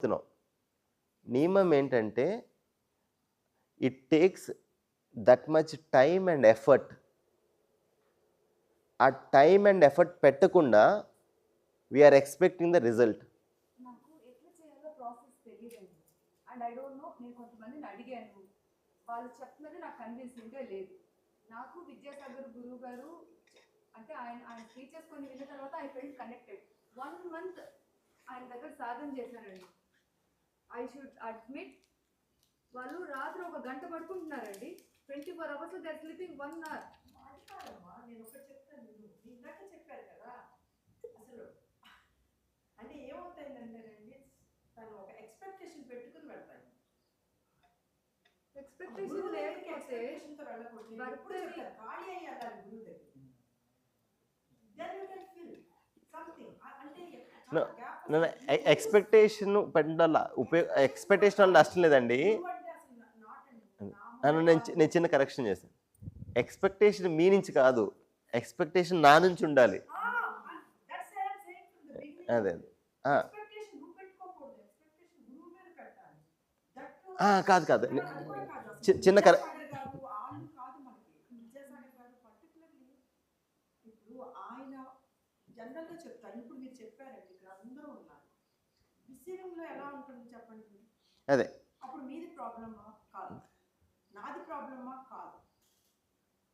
చెప్తున్నాం. నియమం ఏంటంటే it takes that much time and effort ఆ టైం అండ్ ఎఫర్ట్ పెట్టకుండా వీఆర్ ఎక్స్పెక్టింగ్ ద రిజల్ట్ నాకు ఎట్లా చేయాలో ప్రాసెస్ తెలియదండి అండ్ ఐ డోంట్ నో నేను కొంతమందిని అడిగాను. వాళ్ళు చెప్తున్నది నాకు కన్విన్సింగ్గా లేదు. నాకు విద్యాసాగర్ గురువు గారు అంటే ఆయన ఆయన స్పీచెస్ కొన్ని విన్న తర్వాత I felt connected one month ఆయన దగ్గర సాధన చేశానండి ఐ షుడ్ అడ్మిట్ వాళ్ళు రాత్రి ఒక గంట పడుకుంటున్నారండి. Twenty four hours they sleeping one hour నేను ఒకటి చెప్తాను ఇందాక చెప్పారు కదా. అసలు అంటే ఏమవుతాయిందంటేనండి తను ఒక ఎక్స్పెక్టేషన్ పెట్టుకుని వెళ్తాను ఎక్స్పెక్టేషన్ లేకపోతే ఖాళీ అయ్యాలి గురువు దగ్గర then you can feel something అంటే నేను. ఎక్స్పెక్టేషన్ పెట్టడం ఉపయోగ ఎక్స్పెక్టేషన్ వల్ల నష్టం లేదండి. అంటే నేను నేను చిన్న కరెక్షన్ చేశాను ఎక్స్పెక్టేషన్ మీ నుంచి కాదు. ఎక్స్పెక్టేషన్ నా నుంచి ఉండాలి. అదే అదే. పెట్టాలి. కాదు కాదు. చిన్న కర- ఇప్పుడు చెప్తారు. ఇప్పుడు మీరు చెప్పారండి రిసీవింగ్లో ఎలా ఉంటుంది చెప్పండి అదే. అప్పుడు మీది ప్రాబ్లమా? కాదు. నాది ప్రాబ్లమా? కాదు.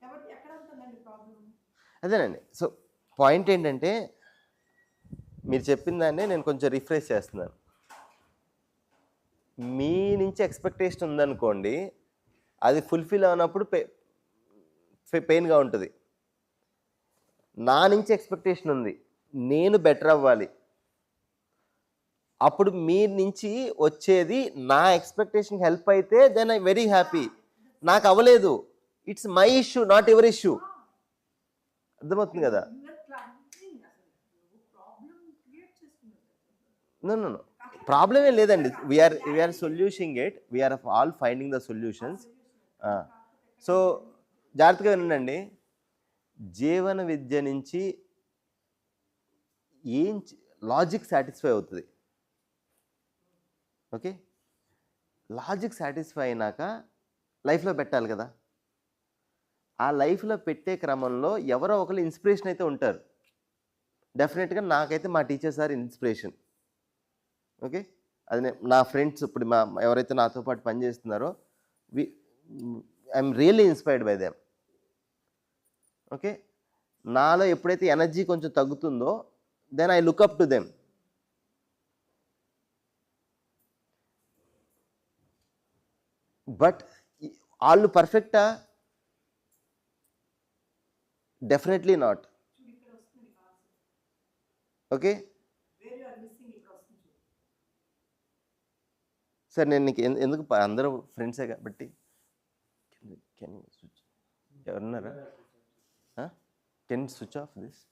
ఎవరి ఎక్కడ ఉంటుందండి ప్రాబ్లం అదేనండి. సో పాయింట్ ఏంటంటే మీరు చెప్పిన దాన్నే నేను కొంచెం రిఫ్రెష్ చేస్తున్నాను. మీ నుంచి ఎక్స్పెక్టేషన్ ఉందనుకోండి అది ఫుల్ఫిల్ అయినప్పుడు పె పెయిన్గా ఉంటుంది. నా నుంచి ఎక్స్పెక్టేషన్ ఉంది. నేను బెటర్ అవ్వాలి. అప్పుడు మీ నుంచి వచ్చేది నా ఎక్స్పెక్టేషన్ హెల్ప్ అయితే దెన్ ఐ వెరీ హ్యాపీ నాకు అవ్వలేదు. It's my issue not ever issue అర్థమవుతుంది కదా? ప్రాబ్లం నో నో నో ఏం లేదండి. We're we're solutioning it we're all finding the solutions so జాగ్రత్తగా వినండి. జీవన విద్య నుంచి ఏం లాజిక్ సాటిస్ఫై అవుతుంది? ఓకే? లాజిక్ సాటిస్ఫై అయినాక లైఫ్లో పెట్టాలి కదా. ఆ లైఫ్లో పెట్టే క్రమంలో ఎవరో ఒకరు ఇన్స్పిరేషన్ అయితే ఉంటారు. డెఫినెట్గా నాకైతే మా టీచర్ సార్ ఇన్స్పిరేషన్. ఓకే? అది నా ఫ్రెండ్స్ ఇప్పుడు మా ఎవరైతే నాతో పాటు పనిచేస్తున్నారో we I'm really inspired by them. Okay? నాలో ఎప్పుడైతే ఎనర్జీ కొంచెం తగ్గుతుందో then I look up to them. But వాళ్ళు పర్ఫెక్టా డెఫినెట్లీ నాట్ ఓకే సార్ నేను నీకు ఎందుకు అందరూ ఫ్రెండ్సే కాబట్టి? Can switch ఎవరున్నారా? Can switch off this